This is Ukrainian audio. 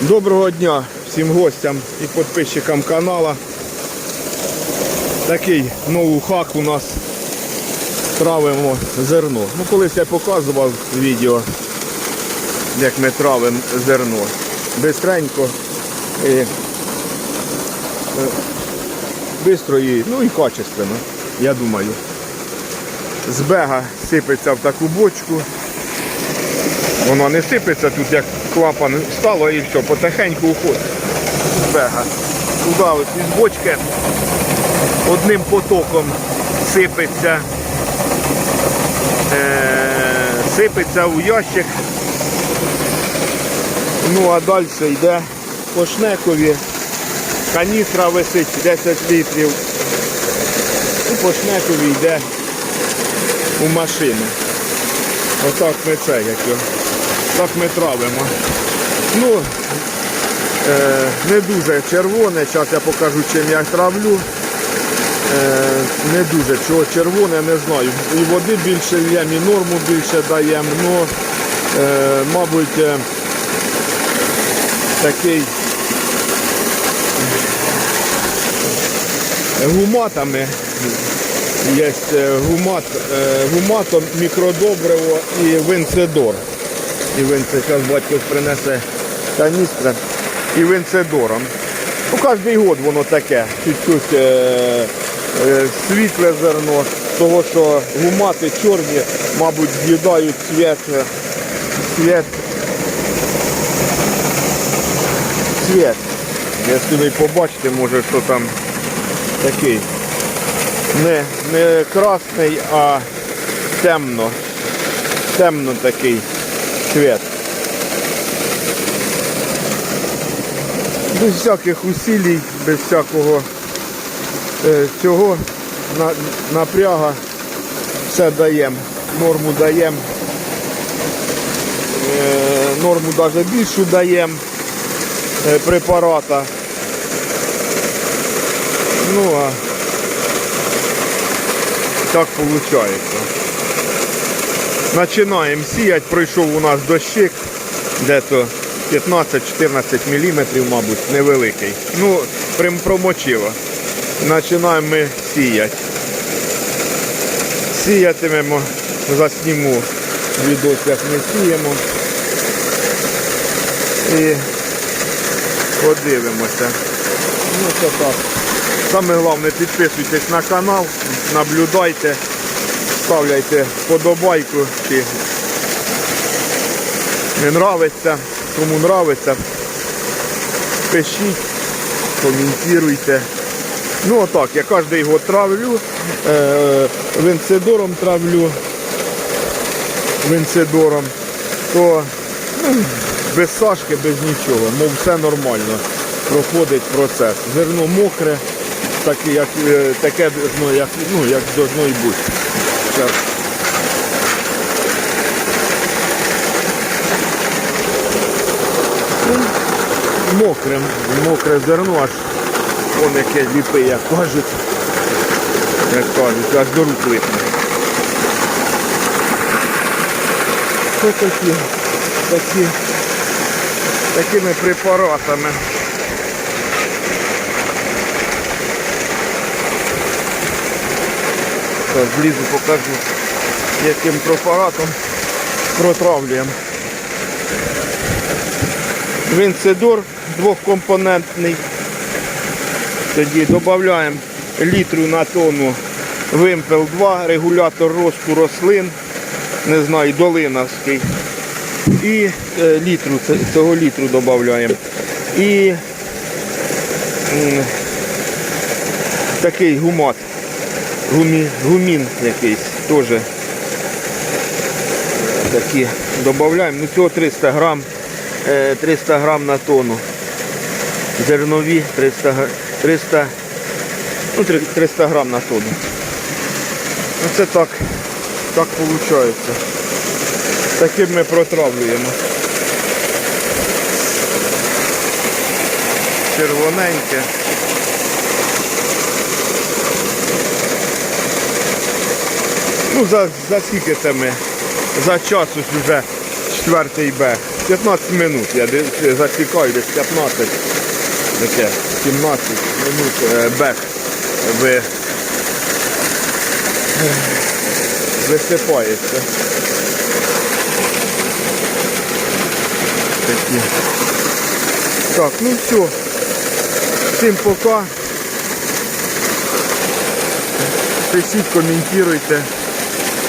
Доброго дня всім гостям і підписчикам канала. Такий новий хак у нас травимо зерно. Ну, колись я показував відео, як ми травимо зерно. Бистренько і е, бистро і, ну і качественно, я думаю. З бега сипеться в таку бочку. Воно не сипеться тут, як клапан стало і все, потихеньку уходить. Бега. Туди ось із бочки одним потоком сипеться. Е, сипеться у ящик. Ну а далі йде по шнекові. Каністра висить 10 літрів. І по шнекові йде у машину. Отак ми це як його. Так ми травимо. Ну, е, не дуже червоне, зараз я покажу, чим я травлю. Е, не дуже чого червоне, не знаю. І води більше лємо, і норму більше даємо. Ну, е, мабуть, е, такий гуматами є е, гумат, е, гуматом мікродобриво і винцидор. І винце, зараз батько принесе каністра і винцидором. Ну, кожний год воно таке, чуть-чуть е, е, світле зерно, того що гумати чорні, мабуть, з'їдають цвіт, е, цвіт, цвіт. Якщо ви побачите, може, що там такий. Не, не красний, а темно. Темно такий цвіт. Без всяких усилій, без всякого е, цього на, напряга все даємо. Норму даємо. Е, норму навіть більшу даємо е, препарата. Ну а так виходить. Починаємо сіяти, пройшов у нас дощик, де-то 15-14 мм, мабуть, невеликий. Ну, прям промочило. Починаємо ми сіяти. Сіятимемо, засніму відос, як ми сіємо. І подивимося. Ну, це так. Саме головне підписуйтесь на канал, наблюдайте, ставляйте вподобайку, чи не нравиться, кому нравиться. Пишіть, коментуйте. Ну отак, я кожен його травлю, е, винцидором травлю, винцидором, то ну, без сашки, без нічого, мов все нормально проходить процес. Зерно мокре, так, як, е, таке ну, як, ну, як должно і бути. Зараз. Мокре, мокре зерно, аж вон яке ліпи, як кажуть. Як кажуть, аж до рук липне. Що такі? Такі, такими препаратами. Зараз злізу покажу, яким препаратом протравлюємо. Винцидор двохкомпонентний. Тоді додаємо літру на тонну вимпел 2, регулятор росту рослин, не знаю, долиновський. І е, літру, цього літру додаємо. І такий гумат. Гумі, гумін якийсь теж. Такі додаємо. Ну цього 300 грам, е, 300 грам на тонну. Зернові 300, 300, ну, 300 грам на тонну. Ну це так, так виходить. Таким ми протравлюємо. Червоненьке. Ну, за, за скільки це ми? За час ось вже четвертий Б. 15 минут. Я дивлюся, десь 15. Таке 17 минут е, бек ви, висипається. Такі. Так, ну все. Всім пока. Пишіть, коментуйте.